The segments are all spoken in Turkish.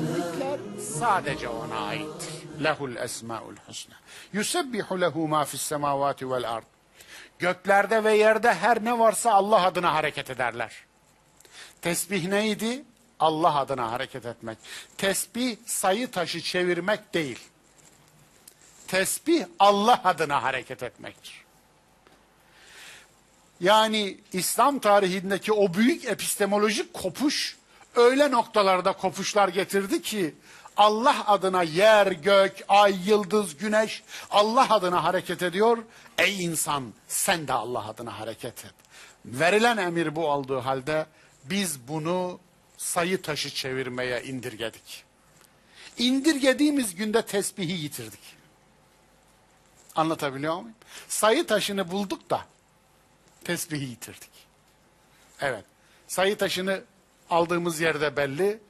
Mülkler sadece ona aittir. Lehul esmaul husna. Yusebbihu lehu ma fis semavati vel ard. Göklerde ve yerde her ne varsa Allah adına hareket ederler. Tesbih neydi? Allah adına hareket etmek. Tesbih sayı taşı çevirmek değil. Tesbih Allah adına hareket etmektir. Yani İslam tarihindeki o büyük epistemolojik kopuş öyle noktalarda kopuşlar getirdi ki Allah adına yer, gök, ay, yıldız, güneş Allah adına hareket ediyor. Ey insan sen de Allah adına hareket et. Verilen emir bu olduğu halde biz bunu sayı taşı çevirmeye indirgedik. İndirgediğimiz günde tesbihi yitirdik. Anlatabiliyor muyum? Sayı taşını bulduk da tesbihi yitirdik. Evet. Sayı taşını aldığımız yerde belli.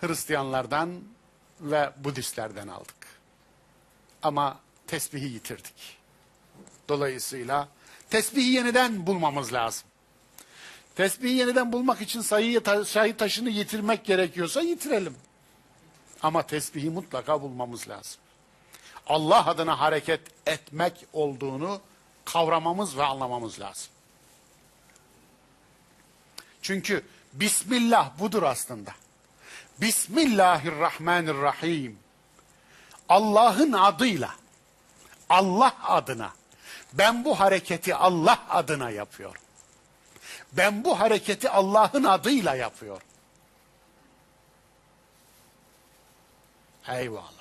Hristiyanlardan ve Budistlerden aldık. Ama tesbihi yitirdik. Dolayısıyla tesbihi yeniden bulmamız lazım. Tesbihi yeniden bulmak için sayıyı, sayı taşını yitirmek gerekiyorsa yitirelim. Ama tesbihi mutlaka bulmamız lazım. Allah adına hareket etmek olduğunu kavramamız ve anlamamız lazım. Çünkü Bismillah budur aslında. Bismillahirrahmanirrahim. Allah'ın adıyla, Allah adına, ben bu hareketi Allah adına yapıyorum. Ben bu hareketi Allah'ın adıyla yapıyorum. Eyvallah.